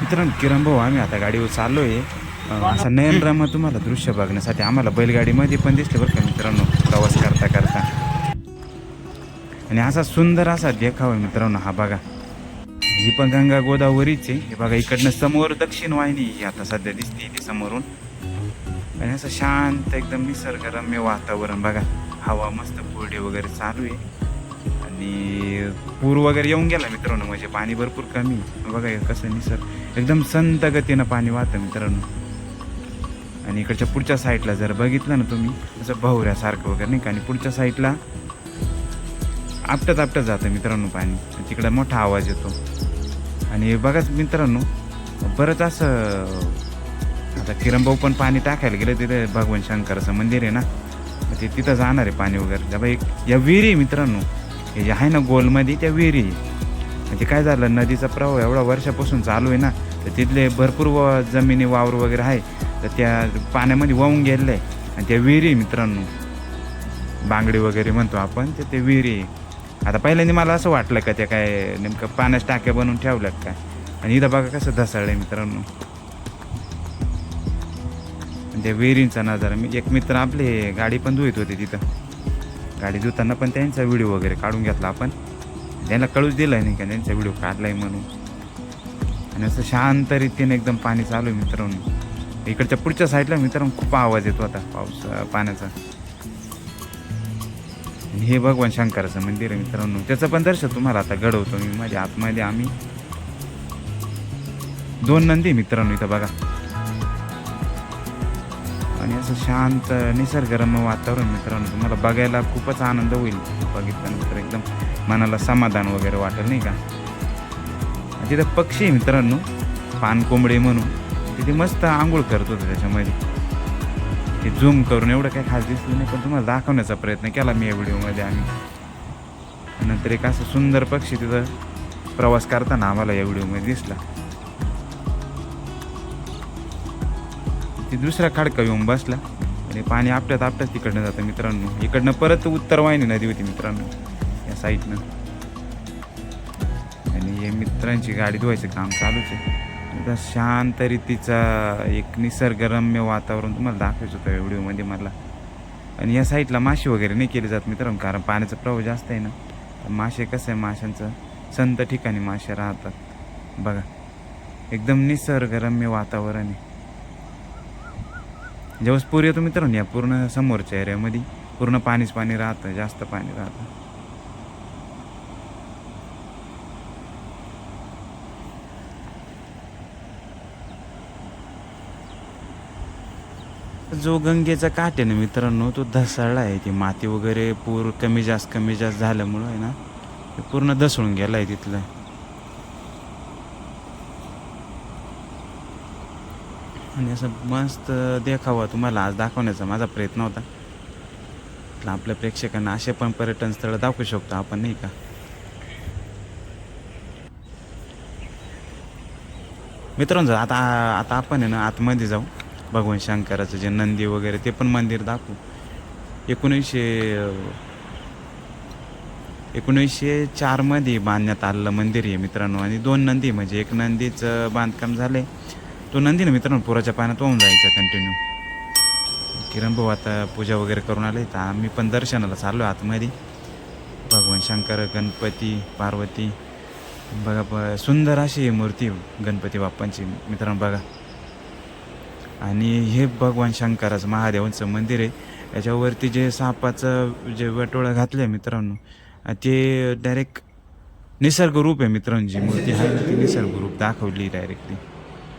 मित्रांनो किरण भाऊ आम्ही आता गाडीवर चाललो आहे असं नयनरामा तुम्हाला दृश्य बघण्यासाठी आम्हाला बैलगाडीमध्ये पण दिसले बरं का मित्रांनो प्रवास करता करता. आणि असा सुंदर असा देखावा आहे मित्रांनो हा बघा. ही पण गंगा गोदावरीच आहे. हे बघा इकडनं समोर दक्षिण वाहिनी ही आता सध्या दिसते इथे समोरून. आणि असं शांत एकदम निसर्गरम्य वातावरण बघा. हवा मस्त कोरडे वगैरे चालू आहे. आणि पूर वगैरे येऊन गेला मित्रांनो म्हणजे पाणी भरपूर कमी. बघा कसं निसर्ग. एकदम संत गतीनं पाणी वाहतं मित्रांनो. आणि इकडच्या पुढच्या साईडला जर बघितलं ना तुम्ही असं भवऱ्यासारखं वगैरे नाही का? आणि पुढच्या साईडला आपटत आपटत जातं मित्रांनो पाणी. तिकडं मोठा आवाज येतो. आणि बघाच मित्रांनो बरंच असं आता किरणभाऊ पण पाणी टाकायला गेलं तिथे भगवान शंकराचं मंदिर आहे ना? ते तिथं जाणार आहे पाणी वगैरे. बाई या विहिरी आहे मित्रांनो. हे जे आहे ना गोलमध्ये त्या विहिरी. म्हणजे काय झालं नदीचा प्रवाह एवढा वर्षापासून चालू आहे ना तर तिथले भरपूर व जमिनी वावर वगैरे आहे तर त्या पाण्यामध्ये वाहून गेलेलं आहे. आणि त्या विहिरी मित्रांनो. बांगडी वगैरे म्हणतो आपण तर ते विहिरी आता पहिल्यांदा मला असं वाटलं का त्या काय नेमकं पाण्याच्या टाक्या बनवून ठेवल्यात काय? आणि इथं बघा कसं धसाळलं आहे मित्रांनो त्या विहिरींचा नजारा मी एक मित्र आपले गाडी पण धुईत होते तिथं. गाडी धुताना पण त्यांचा व्हिडिओ वगैरे काढून घेतला आपण. त्यांना कळूच दिलं नाही का त्यांचा व्हिडिओ काढलाय म्हणून. आणि असं शांत रीतीने एकदम पाणी चालू आहे मित्रांनो. इकडच्या पुढच्या साईडला मित्रांनो खूप आवाज येतो आता पाऊस पाण्याचा. आणि हे भगवान शंकराचं मंदिर आहे मित्रांनो. त्याचं पण दर्शन तुम्हाला आता घडवतो मी. माझ्या आतमध्ये आम्ही दोन नंदी मित्रांनो इथं बघा. आणि असं शांत निसर्गरम्य वातावरण मित्रांनो तुम्हाला बघायला खूपच आनंद होईल. बघितल्यानंतर एकदम मनाला समाधान वगैरे वाटेल नाही का? तिथं पक्षी आहे मित्रांनो पानकोंबडे म्हणून. तिथे मस्त आंघोळ करत होते त्याच्यामध्ये. ते झूम करून एवढं काही खास दिसलं नाही पण तुम्हाला दाखवण्याचा प्रयत्न केला मी या व्हिडिओमध्ये आम्ही. नंतर एक असं सुंदर पक्षी तिथं प्रवास करताना आम्हाला या व्हिडिओमध्ये दिसला. ती दुसरा खडका येऊन बसला. आणि पाणी आपट्यात आपट्यात तिकडनं जातं मित्रांनो. इकडनं परत उत्तर वाहिनी नदी होती मित्रांनो या साईडनं. आणि हे मित्रांची गाडी धुवायचं काम चालूच आहे. शांत रीतीचा एक निसर्गरम्य वातावरण तुम्हाला दाखवायचं होतं व्हिडिओमध्ये मला. आणि या साईडला माशी वगैरे नाही केली जात मित्रांनो कारण पाण्याचा प्रवाह जास्त आहे ना. तर मासे कसं आहे माशांचं संत ठिकाणी मासे राहतात. बघा एकदम निसर्गरम्य वातावरण आहे. जेव्हा पूर येतो मित्रांनो या पूर्ण समोरच्या एरियामध्ये पूर्ण पाणीच पाणी राहतं जास्त पाणी राहतं. जो गंगेचा काठ आहे ना मित्रांनो तो धसाळला आहे. ती माती वगैरे पूर कमी जास्त कमी जास्त झाल्यामुळं आहे ना ते पूर्ण धसळून गेला आहे तिथलं. आणि असं मस्त देखावा तुम्हाला आज दाखवण्याचा माझा प्रयत्न होता. आपल्या प्रेक्षकांना असे पण पर्यटन स्थळ दाखवू शकतो आपण नाही का? मित्रांनो आता आता आपण आहे ना आतमध्ये जाऊ. भगवान शंकराचं जे नंदी वगैरे ते पण मंदिर दाखवू. एकोणीसशे एकोणीसशे चारमध्ये बांधण्यात आलेलं मंदिर आहे मित्रांनो. आणि दोन नंदी म्हणजे एक नंदीचं बांधकाम झालं तो नंदी ना मित्रांनो पुराच्या पाण्यात वाहून जायचा कंटिन्यू किरण भाऊ आता पूजा वगैरे करून आले तर आम्ही पण दर्शनाला चाललो आतमध्ये. भगवान शंकर गणपती पार्वती. बघा ब सुंदर अशी मूर्ती गणपती बाप्पांची मित्रांनो बघा. आणि हे भगवान शंकराचं महादेवांचं मंदिर आहे. याच्यावरती जे सापाचं जे वटोळं घातलं आहे मित्रांनो ते डायरेक्ट निसर्गरूप आहे मित्रांनो जी मूर्ती आहे ती निसर्गरूप दाखवली डायरेक्टली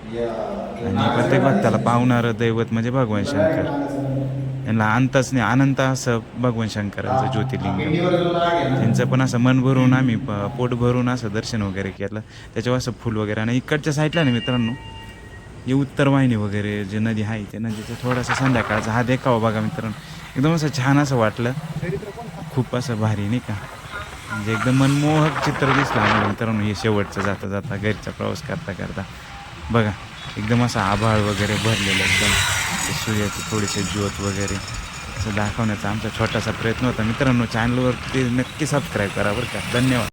आणि प्रत्येक त्याला पावणारं दैवत म्हणजे भगवान शंकर. यांना अंतच नाही अनंत असं भगवान शंकराचं ज्योतिर्लिंग. त्यांचं पण असं मन भरून आम्ही प- पोट भरून असं दर्शन वगैरे केलं. त्याच्यावर असं फुल वगैरे आणि इकडच्या साईडला ना मित्रांनो हे उत्तर वाहिनी वगैरे जे नदी आहे ते नदीचं थोडासा संध्याकाळचा हा देखावा बघा मित्रांनो. एकदम असं छान असं वाटलं. खूप असं भारी नाही का? म्हणजे एकदम मनमोहक चित्र दिसलं आम्हाला मित्रांनो हे शेवटचं जाता जाता घरचा प्रवास करता करता. बघा एकदम असं आभाळ वगैरे भरलेलं एकदम. ते थोडेसे ज्योत वगैरे. असं दाखवण्याचा आमचा छोटासा प्रयत्न होता. मित्रांनो चॅनलवरती नक्की सबस्क्राईब करा बरं का. धन्यवाद.